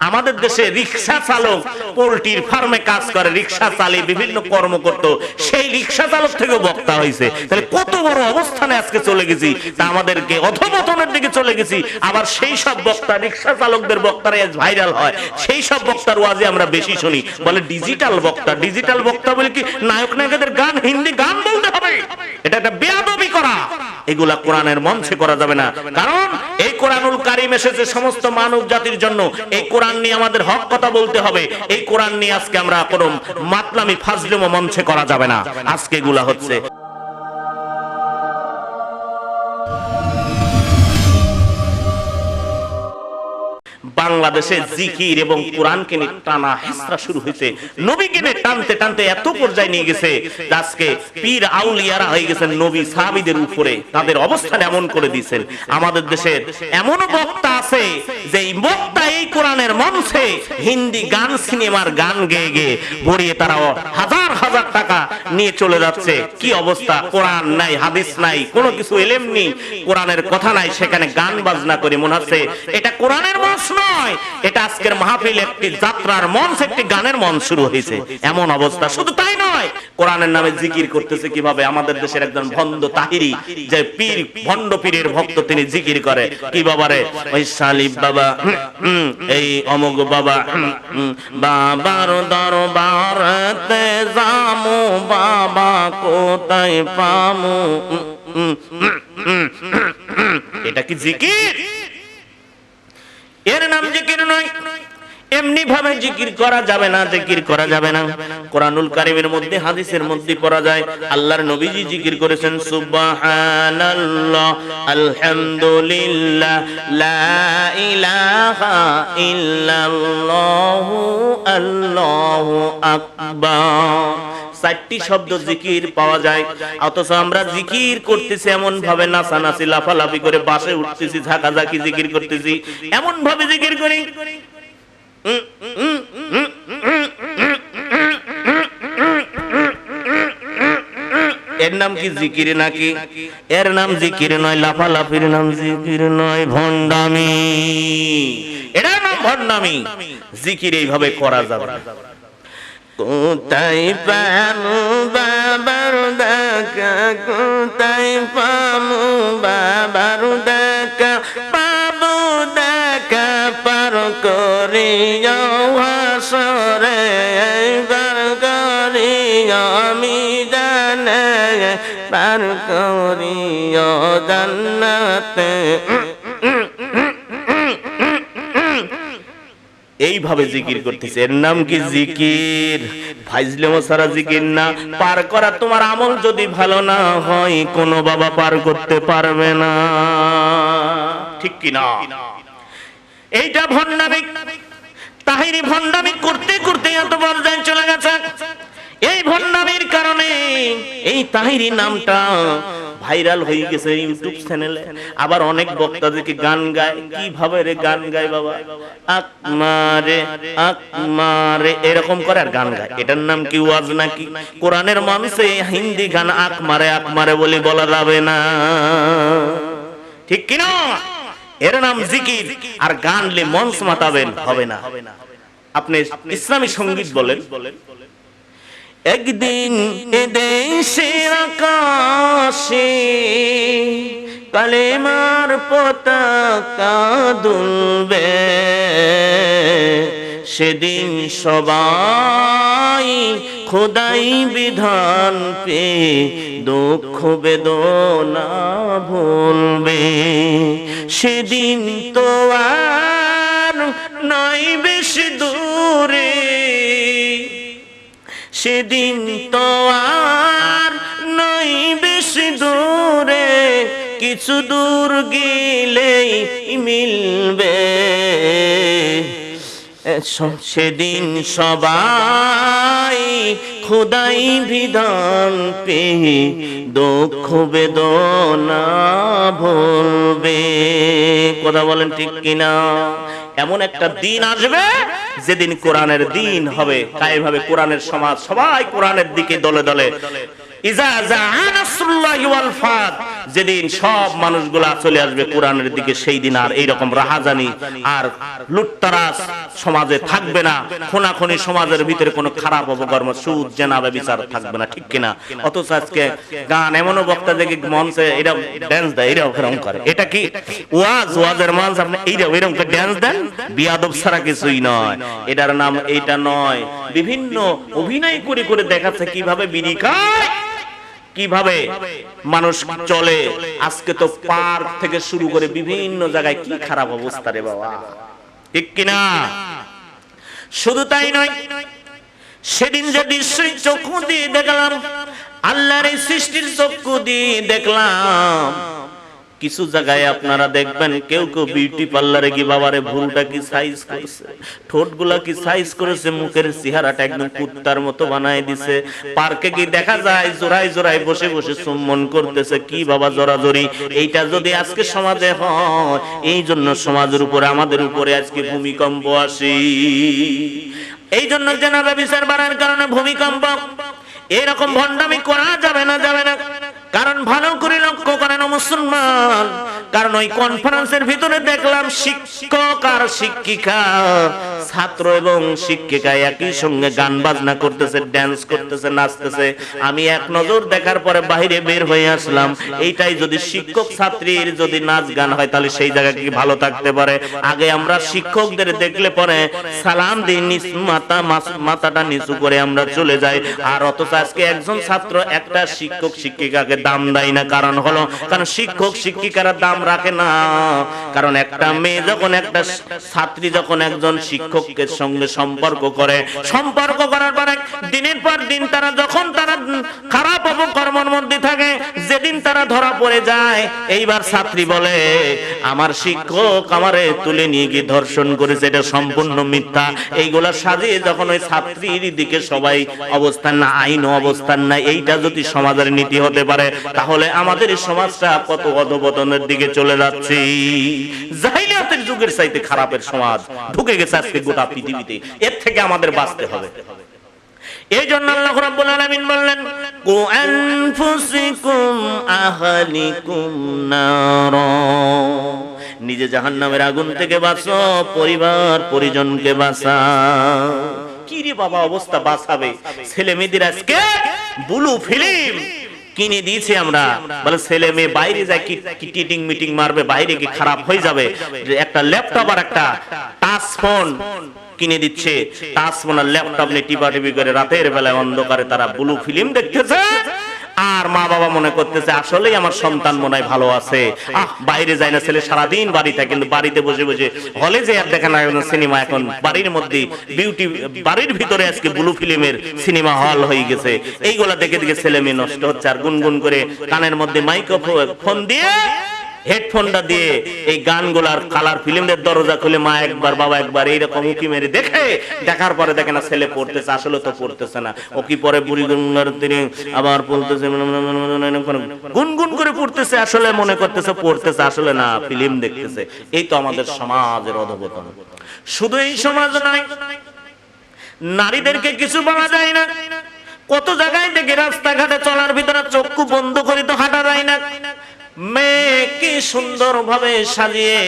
আমাদের দেশে রিক্সা চালক পোল্ট্রির ফার্মে কাজ করে রিক্সা চালিয়ে বিভিন্ন কর্ম করত। সেই রিক্সা চালক থেকেও বক্তা হয়েছে। তাহলে কত বড় অবস্থানে আজকে চলে গেছি। তা আমাদেরকে অধপতনের দিকে চলে গেছি। আবার সেই সব বক্তা রিক্সা চালকদের বক্তারা ভাইরাল হয়। সেই সব বক্তার ওয়াজে আমরা বেশি শুনি। বলে ডিজিটাল বক্তা ডিজিটাল বক্তা বলে কি নায়ক নায়কের গান হিন্দি গান বলতে হবে? এটা একটা বেয়াদবি করা। এগুলা কোরআনের মঞ্চে করা যাবে না। কারণ এই কোরআনুল কারিম এসেছে সমস্ত মানব জাতির জন্য এই কোরআন নিয়ে আমাদের হক কথা বলতে হবে। এই কোরআন নিয়ে আজকে আমরা কোনো মাতলামি, ফাজলিমো মঞ্চে করা যাবে না। আজকে এগুলা হচ্ছে বাংলাদেশে জিকির এবং কোরআনকে নিয়ে টানা হেসরা শুরু হয়েছে। নবীকে নিয়ে টানতে টানতে এত পর্যায়ে নিয়ে গেছে আজকে পীর আউলিয়ারা হয়ে গেছেন নবী সাহাবীদের উপরে। তাদের অবস্থান এমন করে দিয়েছেন। আমাদের দেশের এমন বক্তা আছে যে এই বক্তা এই কোরআনের মঞ্চে হিন্দি গান, সিনেমার গান গেয়ে গেয়ে ভরিয়ে তারা হাজার হাজার টাকা নিয়ে চলে যাচ্ছে। কি অবস্থা? কোরআন নাই, হাদিস নাই, কোনো কিছু এলেম নেই। কোরআনের কথা নাই, সেখানে গান বাজনা করে মনে হচ্ছে, এটা কোরআনের মঞ্চ নয়, এটা আজকের মাহফিল একটি যাত্রার মঞ্চ, একটি গানের মঞ্চ শুরু হয়েছে। এমন অবস্থা, শুধু তাই নয়, কোরআনের নামে জিকির করতেছে কীভাবে? আমাদের দেশের একজন ভন্ড তাহিরি, যে পীর ভন্ড পীরের ভক্ত তিনি জিকির করে। কি বাবারে? ওই সালিব বাবা এই অমুক বাবা বাবার দরবারতে জামু বাবা কোথায় পামু। এটা কি জিকির এর নাম জিকির নয় এমনি ভাবে জিকির করা যাবে না, জিকির করা যাবে না। কোরআনুল কারিমের মধ্যে, হাদিসের মধ্যে পড়া যায়, আল্লাহর নবীজি জিকির করেছেন, সুবহানাল্লাহ, আলহামদুলিল্লাহ, লা ইলাহা ইল্লাল্লাহু, আল্লাহু আকবার। চারটি শব্দ জিকির পাওয়া যায়, অথচ আমরা জিকির করতেছি এমন ভাবে নাচানাচি, লাফালাফি করে বাসে উঠতেছি, ঝাঁকাঝাঁকি জিকির করতেছি এমন ভাবে জিকির করি। এর নাম কি জিকির নাকি? এর নাম জিকির নয়, লাফালাফির নাম জিকির নয়, ভণ্ডামি। এটার নাম ভণ্ডামি। জিকির এইভাবে করা যাবে। কোথায় পামু বাবার দেখা, কোথায় পামু বাবার দেখা? বার আমি জানে জান্নাতে। এইভাবে জিকির করতেছে। এর নাম কি জিকির? ফাইজলেমো সারা জিকির না? পার করা তোমার আমল যদি ভালো না হয়, কোনো বাবা পার করতে পারবে না। ঠিক কি না এইটা ভণ্ডামি তাহিরি ভণ্ডামি করতে করতে এত পর্যায়ে চলে গেছে। এই ভণ্ডামির কারণে এই তাহিরি নামটা ভাইরাল হয়ে গেছে ইউটিউব চ্যানেলে। আবার অনেক বক্তাদেরকে গান গায়। কীভাবে রে গান গায় বাবা? আকমারে আকমারে এরকম করে আর গান গায়। এটার নাম কি ওয়াজ নাকি? কোরআনের মানুষে হিন্দি গান আকমারে আকমারে বলে বলা যাবে না। ঠিক কি না এর নাম জিকির। আর গানলে মঞ্চ মাতাবেন হবে না। আপনি ইসলামী সংগীত বলেন। একদিন এদেশের আকাশে কালেমার পতাকা দুলবে। সেদিন সবাই খোদাই বিধান পে দুঃখ বেদনা ভুলবে। সেদিন তো আর নয় বেশি সেদিন তো আর নই বেশি দূরে, কিছু দূর গেলেই মিলবে। সেদিন সবাই খোদাই বিধান পে দুঃখ বেদনা ভুলবে। কথা বলেন ঠিক কিনা? এমন একটা দিন আসবে যেদিন কোরআনের দিন হবে। তাই ভাবে কোরআনের সমাজ। সবাই কোরআনের দিকে দলে দলে। ইজা জাআ নাসরুল্লাহি ওয়াল ফাত। যেদিন সব মানুষগুলা চলে আসবে কোরআনের দিকে, সেই দিন আর এইরকম রাহাজানি আর লুটতারাস সমাজে থাকবে না। খোনাখনি সমাজের ভিতরে কোনো খারাপ অপকর্ম, সুদ জেনাবে বিচার থাকবে না, ঠিক কিনা? অথচ আজকে গান এমনও বক্তা দেখি মঞ্চে এটা ড্যান্স দেয় এটাও এরকম করে। এটা কি ওয়াজ? ওয়াজের মঞ্চ আপনি এইরকম এরকম করে ড্যান্স দেন? বিয়াদব ছাড়া কিছুই নয়। এটার নাম এইটা নয়। বিভিন্ন অভিনয় করে করে দেখাচ্ছে কীভাবে বিড়ি কীভাবে মানুষ চলে? আজকে তো পার্ক থেকে শুরু করে বিভিন্ন জায়গায় কি খারাপ অবস্থা রে বাবা? ঠিক কিনা? শুধু তাই নয়, সেদিন যে দৃশ্যই চক্ষু দিয়ে দেখলাম, আল্লাহর সৃষ্টির চক্ষু দিয়ে দেখলাম কিছু জায়গায় আপনারা দেখবেন কেউ কেউ বিউটি পার্লারে কি বাবারে ভুলটা কি সাইজ করেছে? ঠোঁটগুলা কি সাইজ করেছে? মুখের চেহারাটা একদম কুত্তার মতো বানায় দিছে। পার্কে কি দেখা যায়? জোড়ায় জোড়ায় বসে বসে চুম্বন করতেছে। কি বাবা জোরাজোরি এইটা যদি আজকে সমাজে হয়, এই জন্য সমাজের উপরে, আমাদের উপরে আজকে ভূমিকম্প আসি। এই জন্য জেনাবে বিচার বাড়ার কারণে ভূমিকম্প। এরকম ভণ্ডামি করা যাবে না যাবে না। কারণ ভালো করে লক্ষ্য করেন ও মুসলমান। কারণ ওই কনফারেন্সের ভিতরে দেখলাম শিক্ষক আর শিক্ষিকা। ছাত্র এবং শিক্ষিকা একই সঙ্গে গান বাজনা করতেছে ড্যান্স করতেছে, নাচতেছে। আমি এক নজর দেখার পরে বাইরে বের হয়ে আসলাম। এইটাই যদি শিক্ষক ছাত্রীর যদি নাচ গান হয়, তাহলে সেই জায়গা কি ভালো থাকতে পারে? আগে আমরা শিক্ষকদের দেখলে পরে সালাম দিই, নিচ মাথা মাথাটা নিচু করে আমরা চলে যাই। আর অথচ আজকে একজন ছাত্র, একটা শিক্ষক, শিক্ষিকাকে দাম দেয় না, কারণ হলো, কারণ শিক্ষক, শিক্ষিকারা দাম রাখে না। কারণ একটা মেয়ে যখন একটা ছাত্রী যখন একজন শিক্ষকের সঙ্গে সম্পর্ক করে, সম্পর্ক করার পরে দিনের পর দিন তারা যখন তারা খারাপ অপকর্মের মধ্যে থাকে, যেদিন তারা ধরা পড়ে যায়, এইবার ছাত্রী বলে, আমার শিক্ষক আমারে তুলে নিয়ে গিয়ে ধর্ষণ করেছে, এটা সম্পূর্ণ মিথ্যা। এইগুলা সাজিয়ে যখন ওই ছাত্রীর দিকে সবাই অবস্থান না আইন অবস্থান না এইটা যদি সমাজের নীতি হতে পারে তাহলে আমাদের সমাজটা কত অধপতনের দিকে চলে যাচ্ছে। জাহিলিয়াতের যুগের চাইতে খারাপের সমাজ ঢুকে গেছে আজকে গোটা পৃথিবীতে। এর থেকে আমাদের বাঁচতে হবে। এই জন্য আল্লাহ রাব্বুল আলামিন বললেন, কু আনফুসিকুম আহলিকুম নার। নিজে জাহান্নামের আগুন থেকে বাঁচো, পরিবার, পরিজনকে বাঁচাও। কি রে বাবা অবস্থা, বাঁচাবে। ছেলে মেয়েদের আজকে বুলু ফিল্ম। কিনে দিয়েছি আমরা। বলে ছেলে মেয়ে বাইরে যায়, কি কি টিটিং মিটিং মারবে, বাইরে কি খারাপ হয়ে যাবে। একটা ল্যাপটপ আর একটা টাচ ফোন কিনে দিচ্ছে। টাচ ফোন আর ল্যাপটপ নিয়ে টিপা টিপি করে রাতের বেলায় অন্ধকারে তারা ব্লু ফিল্ম দেখতেছে। আর মা বাবা মনে করতেছে, আসলেই আমার সন্তান মনে হয় ভালো আছে। আহ, বাইরে যায় না ছেলে, সারাদিন বাড়ি থাকে কিন্তু বাড়িতে বসে বসে হলে যে আর দেখা না সিনেমা এখন বাড়ির মধ্যে বিউটি বাড়ির ভিতরে আজকে ব্লু ফিল্মের সিনেমা হল হয়ে গেছে। এইগুলা দেখে দেখে ছেলে মেয়ে নষ্ট হচ্ছে, আর গুনগুন করে কানের মধ্যে মাইক্রোফোন দিয়ে হেডফোনটা দিয়ে এই গানগুলার কালার ফিল্মের দরজা খুলে মা একবার, বাবা একবার এইরকম উকি মেরে দেখে দেখার পরে দেখে না ছেলে পড়তেছে, আসলে তো পড়তেছে না। ও কি পরে বুড়ি গুনগুনার তিনি আবার পড়তেছে গুনগুন করে পড়তেছে, আসলে মনে করতেছে পড়তেছে, আসলে না, ফিল্ম দেখতেছে। এই তো আমাদের সমাজের অধবতন শুধু এই সমাজ নয়, নারীদেরকে কিছু বলা যায় না। কত জায়গায় দেখে রাস্তাঘাটে চলার ভিতরে চক্ষু বন্ধ করে তো হাঁটা যায় না। মেয়েকে সুন্দর ভাবে সাজিয়ে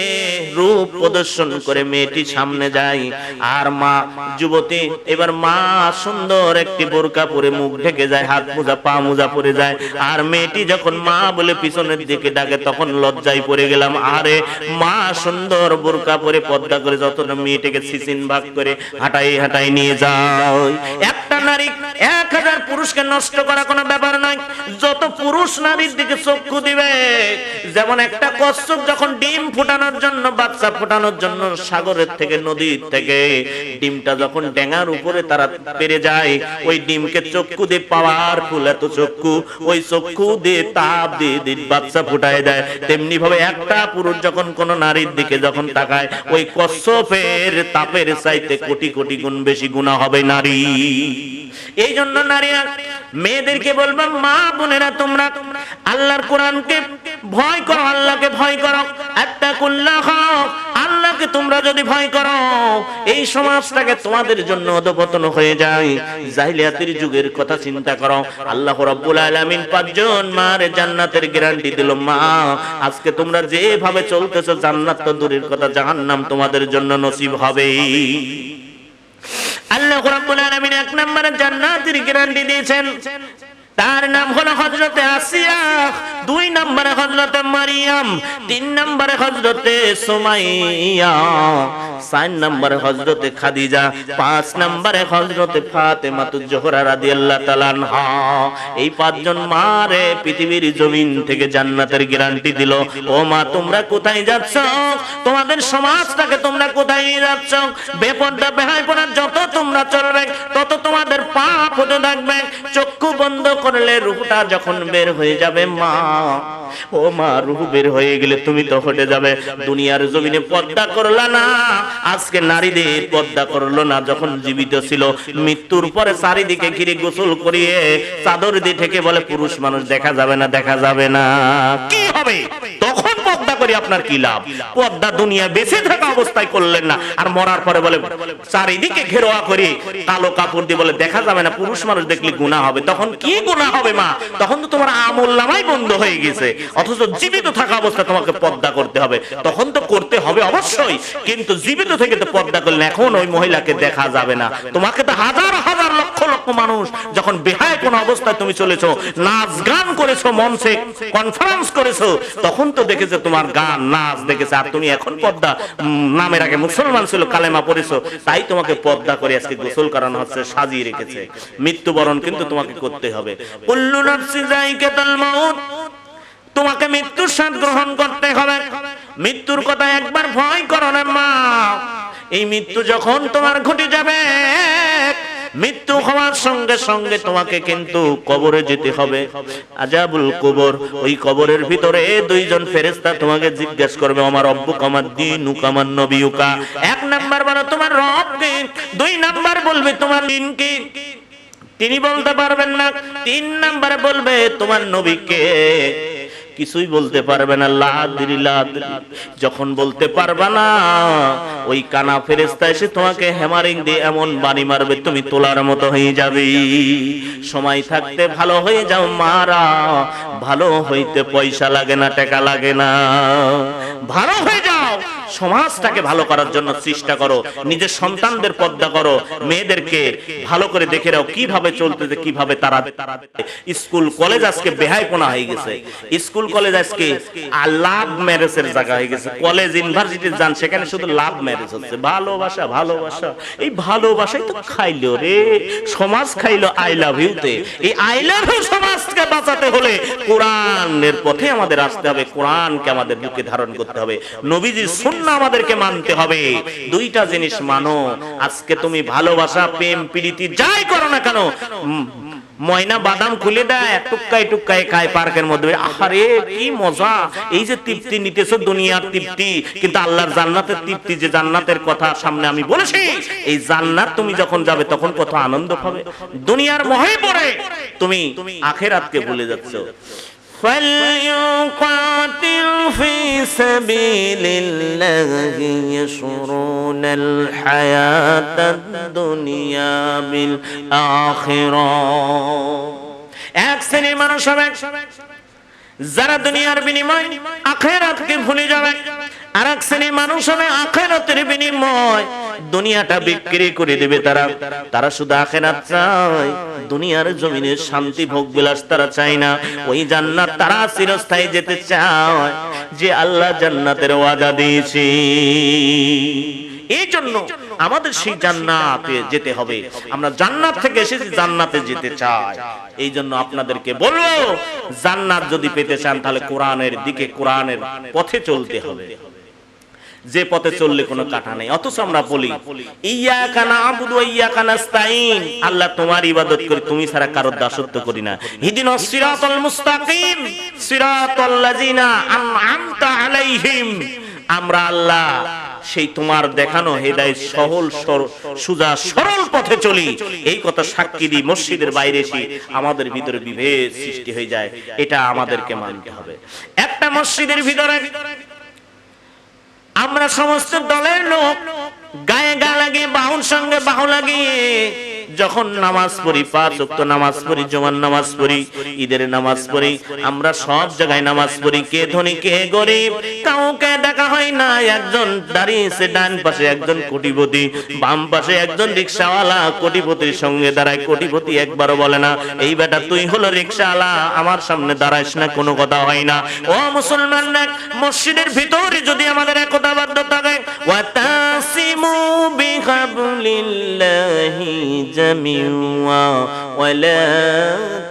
রূপ প্রদর্শন করে মেয়েটি সামনে যায়। আর মা, যুবতী, এবার মা সুন্দর একটি বোরকা পরে মুখ ঢেকে যায়, হাত মোজা, পা মোজা পরে যায়। আর মেয়েটি যখন মা বলে পিছনের দিকে ডাকে, তখন লজ্জায় গেলাম। আরে মা সুন্দর বোরকা পরে পর্দা করে যত মেয়েটিকে সিসিন ভাগ করে হাঁটাই হাঁটাই নিয়ে যায়। একটা নারী এক হাজার পুরুষকে নষ্ট করা কোনো ব্যাপার নয়। যত পুরুষ নারীর দিকে চক্ষু দিবে যেমন একটা কচ্ছপ যখন ডিম ফুটানোর জন্য, বাচ্চা ফুটানোর জন্য সাগরের থেকে, নদীর থেকে, ডিমটা যখন ডেঙার উপরে তারা পেরে যায়, ওই ডিমকে চক্ষু দিয়ে পাওয়ারফুল এত চক্ষু, ওই চক্ষু দিয়ে তাপ দিয়ে দিয়ে বাচ্চা ফুটায় দেয়। তেমনি ভাবে একটা পুরুষ যখন কোন নারীর দিকে যখন তাকায়, ওই কচ্ছপের তাপের চাইতে কোটি কোটি গুণ বেশি গুণা হবে নারী। এই জন্য নারীরা, মেয়েদেরকে বলব, মা বোনেরা, তোমরা আল্লাহর কোরআনকে ভয় করো, আল্লাহকে ভয় করো। একটা কুল্লাহ আল্লাহকে তোমরা যদি ভয় করো, এই সমাজটাকে তোমাদের জন্য অধপতন হয়ে যায়। জাহিলিয়াতের যুগের কথা চিন্তা করো। আল্লাহ রাব্বুল আলামিন পাঁচজন মার জান্নাতের গ্যারান্টি দিল, মা, আজকে তোমরা যেভাবে চলতেছো, জান্নাত তো দূরের কথা, জাহান্নাম তোমাদের জন্য নসিব হবে। আল্লাহ রাব্বুল আলামিন এক নম্বরে জান্নাতের গ্যারান্টি দিয়েছেন। তার নাম হলো হজরতে আসিয়া, দুই নম্বরে হজরতে মারিয়াম, তিন নম্বরে হজরতে সুমাইয়া, চার নম্বরে হজরতে খাদিজা, পাঁচ নম্বরে হজরতে ফাতেমাতু জোহরা রাদিয়াল্লাহু তাআলা আনহা। এই পাঁচজন মারে পৃথিবীর জমিন থেকে জান্নাতের গ্যারান্টি দিল। ও মা, তোমরা কোথায় যাচ্ছ? তোমাদের সমাজটাকে তোমরা কোথায় যাচ্ছ? বেপর্দা বেহায় পড়া যত তোমরা চলবে, তত তোমাদের পাপ হতে থাকবে। চক্ষু বন্ধ করলে রুহটা যখন বের হয়ে যাবে মা, ও মা রুহ বের হয়ে গেলে তুমি তো হটে যাবে। দুনিয়ার জমিনে পর্দা করলা না, আজকে নারীদের পর্দা করল না, যখন জীবিত ছিল, মৃত্যুর পরে চারিদিকে ঘিরে গোসল করিয়ে চাদর দিয়ে থেকে বলে, পুরুষ মানুষ দেখা যাবে না, দেখা যাবে না। কি হবে? তখন পর্দা করে আপনার কি লাভ? পর্দা দুনিয়া বেঁচে থাকা অবস্থায় করলেন না। আর মরার পরে বলে, চারিদিকে ঘেরোয়া করে, কালো কাপড় দিয়ে বলে, দেখা যাবে না, পুরুষ মানুষ দেখলে গুণা হবে। তখন কি গুণা হবে, মা? তখন তো তোমার আমল নামাই বন্ধ হয়ে গেছে। অথচ জীবিত থাকা অবস্থা তোমাকে পর্দা করতে হবে। তখন তো করতে হবে অবশ্যই, কিন্তু জীবিত থেকে তো পর্দা করলে এখন ওই মহিলাকে দেখা যাবে না। তোমাকে তো হাজার হাজার লক্ষ লক্ষ মানুষ যখন বেহায় কোন অবস্থায় তুমি চলেছো, নাচ গান করেছ, মঞ্চে কনফারেন্স করেছ, তখন তো দেখেছ তোমার গান, নাচ দেখেছে, আর তুমি এখন পর্দা নামের আগে মুসলমান ছিল, কালেমা পড়েছো, তাই তোমাকে পর্দা করে আজকে গোসল করানো হচ্ছে, সাজিয়ে রেখেছে। মৃত্যুবরণ কিন্তু তোমাকে করতে হবে। তোমাকে মৃত্যুর স্বাদ গ্রহণ করতে হবে। মৃত্যুর কথা একবার ভয় করো না মা। এই মৃত্যু যখন তোমার ঘটে যাবে মৃত্যু হওয়ার সঙ্গে সঙ্গে তোমাকে কিন্তু কবরে যেতে হবে। আজাবুল কবর, ওই কবরের ভিতরে দুইজন ফেরেস্তা তোমাকে জিজ্ঞেস করবে আমার রব্বু কামার দিন উকামার নবিউকা এক নাম্বার বলো, তোমার রব কে? দুই নাম্বার বলবে, তোমার দিন কি? তিনি বলতে পারবেন না। তিন নাম্বারে বলবে, তোমার নবীকে কিছুই বলতে পারবে না যখন বলতে পারবে না, ওই কানা ফেরেস্তা এসে তোমাকে হ্যামারিং দিয়ে এমন বাড়ি মারবে, তুমি তোলার মতো হয়ে যাবে। সময় থাকতে ভালো হয়ে যাও মারা, ভালো হইতে পয়সা লাগে না, টাকা লাগে না। ভালো হয়ে যাও। সমাজটাকে ভালো করার জন্য চেষ্টা করো, নিজের সন্তানদের পর্দা করো, মেয়েদেরকে ভালো করে দেখে রাও কীভাবে চলতেছে, কীভাবে তারা স্কুল, কলেজ আজকে বেহাইপনা হয়ে গেছে। স্কুল, কলেজ আজকে লাভ ম্যারেজের জায়গা হয়ে গেছে। কলেজ ইউনিভার্সিটি যান, সেখানে শুধু লাভ ম্যারেজ হচ্ছে। ভালোবাসা ভালোবাসা। এই ভালোবাসাই তো খাইলো রে। সমাজ খাইলো আই লাভ ইউতে। এই আই লাভ সমাজকে বাঁচাতে হলে কোরআনের পথে আমাদের আসতে হবে, কোরআনকে আমাদের বুকে ধারণ করতে হবে। নবীজির সুন্নাহ আমাদেরকে মানতে হবে। দুইটা জিনিস মানো। আজকে তুমি ভালোবাসা, প্রেম, প্রীতি যাই করো না কেন ময়না বাদাম খুলে দেয়, টুক্কায় টুক্কায় খায় পার্কের মধ্যে। আরে কি মজা। এই যে তৃপ্তি নিতেছো, দুনিয়ার তৃপ্তি। কিন্তু আল্লাহর জান্নাতের তৃপ্তি যে জান্নাতের কথা সামনে আমি বলেছি, এই জান্নাত তুমি যখন যাবে, তখন কত আনন্দ পাবে। দুনিয়ার মহে পড়ে। তুমি আখেরাতকে ভুলে যাচ্ছ। فليقاتل في سبيل الله يشرون الحياة الدنيا بالآخرة এক শ্রেণীর মানুষ হবে যারা দুনিয়ার বিনিময় আখেরাতকে ভুলে যাবে আর শ্রেণির মানুষ হবে আখেরাতের বিনিময় দুনিয়াটা বিক্রি করে দেবে তারা। তারা শুধু আখেরাত চায়, দুনিয়ার জমিনের শান্তি ভোগ বিলাস তারা চায় না। ওই জান্নাত তারা চিরস্থায়ী যেতে চায়, যে আল্লাহ জান্নাতের ওয়াদা দিয়েছে। এই জন্য আমাদের সেই জান্নাতে যেতে হবে। আমরা জান্নাত থেকে এসেছি, জান্নাতে যেতে চাই। এই জন্য আপনাদেরকে বলব, জান্নাত যদি পেতে চান তাহলে কোরআনের দিকে, কোরআনের পথে চলতে হবে। যে পথে চললে কোনো কাটা নেই। অথচ আমরা বলি ইয়া কানা আবুদু ইয়া কানাস্তাইন আল্লাহ তোমার ইবাদত করি, তুমি ছাড়া কারোর দাসত্ব করি না। হিদিন সিরাতাল মুস্তাকিম, সিরাতাল লাযিনা আনআমতা আলাইহিম। আমরা আল্লাহ সেই তোমার দেখানো হেদায় সহল সুজা, সরল পথে চলি। এই কথা সাক্ষী দিই মসজিদের বাইরে এসে আমাদের ভিতরে বিভেদ সৃষ্টি হয়ে যায়। এটা আমাদেরকে মানতে হবে। একটা মসজিদের ভিতরে আমরা সমস্ত দলের লোক গায়ে গা লাগে বাহুর সঙ্গে বাহু লাগিয়ে যখন নামাজ পড়ি, পাঁচ ওয়াক্ত নামাজ পড়ি জমান নামাজ পড়ি, ঈদের নামাজ পড়ি, আমরা সব জায়গায় নামাজ পড়ি। কে ধনী, কে গরিব, কাউকে দেখা হয় না। একজন দাঁড়িয়েছে ডান পাশে, একজন কোটিপতি, বাম পাশে একজন রিক্সাওয়ালা। কোটিপতির সঙ্গে দাঁড়ায়, কোটিপতি একবারও বলে না, এই বেটা, তুই হলো রিক্সাওয়ালা, আমার সামনে দাঁড়াইস না, কোনো কথা হয় না। ও মুসলমান মসজিদের ভিতরে যদি আমাদের একতাবদ্ধ থাকে, ওয়াতাসিমু বিহাবলিল্লাহি জামিওয়া ولا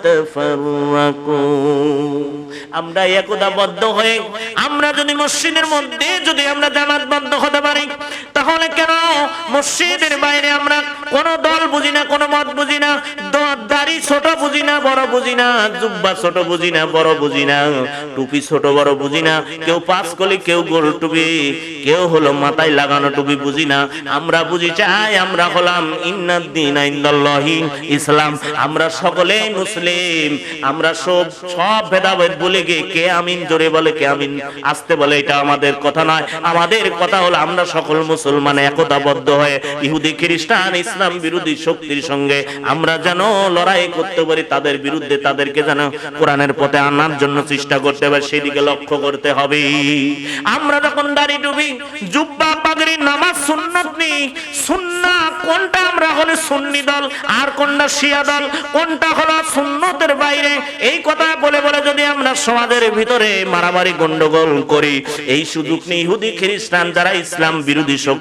تفرقوا. আমরা একদাবদ্ধ হয়ে, আমরা যদি মসজিদের মধ্যে যদি আমরা জামাতবদ্ধ হতে পারি তাহলে কেন মসজিদের বাইরে আমরা কোন দল বুঝি না, কোন মত বুঝি না দাড়ি ছোট বুঝি না, বড় বুঝি না, জুব্বা ছোট বুঝি না, বড় বুঝি না, টুপি ছোট বড় বুঝি না, কেউ পাস কলি, কেউ গোল টুপি, কেউ হলো মাথায় লাগানো টুপি বুঝি না, আমরা বুঝি চাই, আমরা হলাম ইন্নাদ্দিন ইন্দাল্লাহি ইসলাম, আমরা সকলেই মুসলিম, আমরা সব সব ভেদাভেদ বলে গিয়ে কে আমিন জোরে বলে, কে আমিন আসতে বলে, এটা আমাদের কথা নয়, আমাদের কথা হলো আমরা সকল মুসলমান একতাবদ্ধ হয়ে ইহুদি, খ্রিস্টান, ইসলাম বিরোধী শক্তির সঙ্গে আমরা যেন লড়াই করতে পারি, তাদের বিরুদ্ধে তাদেরকে যেন কোরআনের পথে আনার জন্য চেষ্টা করতে হবে সেদিকে লক্ষ্য করতে হবে। আমরা যখন দাড়ি ডুবি, জুব্বা পাগড়ি, নামাজ সুন্নাত নেই, সুন্না কোনটা আমরা হলে সুন্নি দল, আর কোনটা শিয়া দল, কোনটা হলো সুন্নতের বাইরে, এই কথা বলে বলে যদি আমরা সমাজের ভিতরে মারামারি গন্ডগোল করি, এই সুযোগ নেই ইহুদি, খ্রিস্টান যারা ইসলাম বিরোধী শক্তি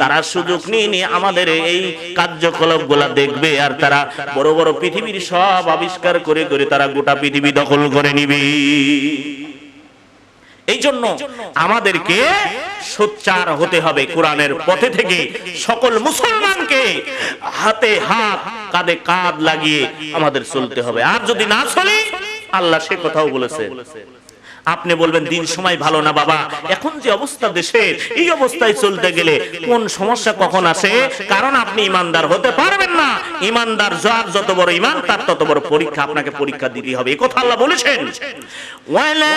তারা সুযোগ নিয়ে নিয়ে আমাদের এই কার্যকলাপগুলা দেখবে আর তারা বড় বড় পৃথিবীর সব আবিষ্কার করে করে তারা গোটা পৃথিবী দখল করে নিবে। এই জন্য আমাদেরকে সোচ্চার হতে হবে কোরআনের পথে থেকে সকল মুসলমানকে হাতে হাত কাঁধে কাঁধ লাগিয়ে আমাদের চলতে হবে। আর যদি না চলে, আল্লাহ সে কথাও বলেছে। আপনি বলবেন, দিন সময় ভালো না বাবা। এখন যে অবস্থা দেশের এই অবস্থায় চলতে গেলে কোন সমস্যা কখন আসে? কারণ আপনি ইমানদার হতে পারবেন না। ইমানদার যার যত বড় ইমান, তার তত বড় পরীক্ষা আপনাকে পরীক্ষা দিতে হবে। এই কথা আল্লাহ বলেছেন। ওয়ালা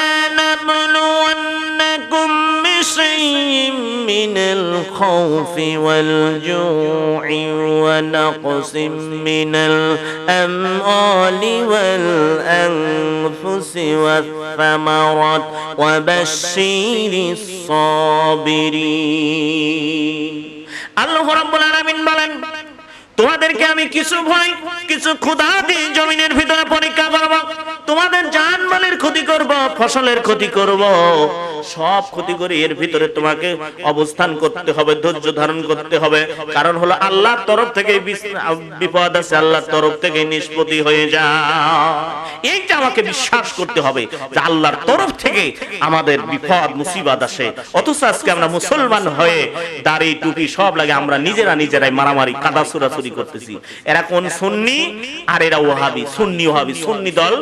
আমওয়ালি ওয়াল আনফুসি ওয়াথ الثمرات وبشر الصابرين আল্লাহ রাব্বুল আলামিন বলেন তোমাদেরকে আমি কিছু ভয় কিছু ক্ষুধা দিয়ে জমিনের ভিতরে পরীক্ষা করব তোমাদের জানমালের ক্ষতি করব, ফসলের ক্ষতি করব। সব ক্ষতি করে এর ভিতরে তোমাকে অবস্থান করতে হবে, ধৈর্য ধারণ করতে হবে। কারণ হলো আল্লাহর তরফ থেকে বিপদ আছে, আল্লাহর তরফ থেকে নিষ্পত্তি হয়ে যা। এইটা আমাকে বিশ্বাস করতে হবে যে আল্লাহর তরফ থেকে আমাদের বিপদ, মুসিবাত আসে। অথচ আজকে আমরা মুসলমান হয়ে দাড়ি, টুপি সব লাগে, আমরা নিজেরা নিজেরাই মারামারি, কাদা সুরাসুরি করতেছি। এরা কোন সুন্নি? আর এরা ওহাবি সুন্নি ওহাবি সুন্নি দল।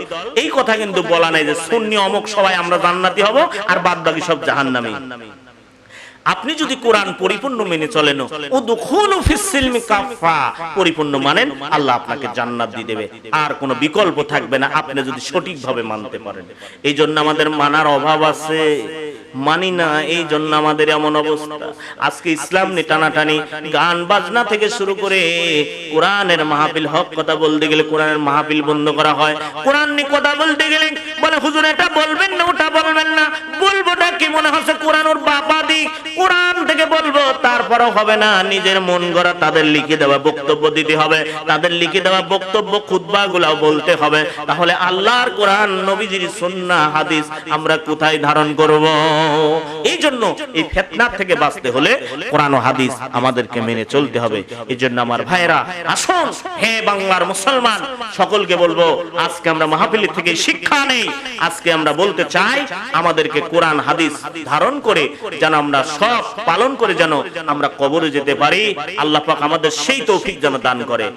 এই কথা কিন্তু বলা নাই যে সুন্নি অমুক সবাই আমরা জান্নাতি হব আর বাদ বাকি সব জাহান্নামী। আপনি যদি কোরআন পরিপূর্ণ মেনে চলেন ও দুখুন পরিপূর্ণ মানেন, আল্লাহ আপনাকে জান্নাত দিয়ে দেবে। আর কোনো বিকল্প থাকবে না, আপনি যদি সঠিকভাবে মানতে পারেন। এই জন্য আমাদের মানার অভাব আছে। মানি না, এই জন্য আমাদের এমন অবস্থা। আজকে ইসলাম নিয়ে টানাটানি, গান বাজনা থেকে শুরু করে কোরআনের মাহাবিল হক কথা বলতে গেলে কোরআনের মাহাবিল বন্ধ করা হয়। কোরআন নিয়ে কথা বলতে গেলে বলে, হুজুর, এটা বলবেন না, ওটা বলবেন না। বলবোটা কি মনে হচ্ছে? কোরআন ওর বাবা দিক। তারপরও হবে না, নিজের মন গড়া তাদের লিখে দেওয়া বক্তব্য দিতে হবে, তাদের লিখে দেওয়া বক্তব্য খুতবা গুলাও বলতে হবে। তাহলে আল্লাহর কোরআন, নবীজির সুন্নাহ, হাদিস আমরা কোথায় ধারণ করব? এই জন্য এই ফেতনার থেকে বাঁচতে হলে কোরআন হাদিস আমাদেরকে মেনে চলতে হবে। এই জন্য আমার ভাইরা আসুন, হে বাংলার মুসলমান, সকলকে বলব, আজকে আমরা মাহফিল থেকে শিক্ষা নেই। আজকে আমরা বলতে চাই, আমাদেরকে কোরআন, হাদিস ধারণ করে যেন আমরা সব পালন করে যেন আমরা কবরে যেতে পারি আল্লাহ পাক আমাদের সেই তৌফিক যেন দান করে।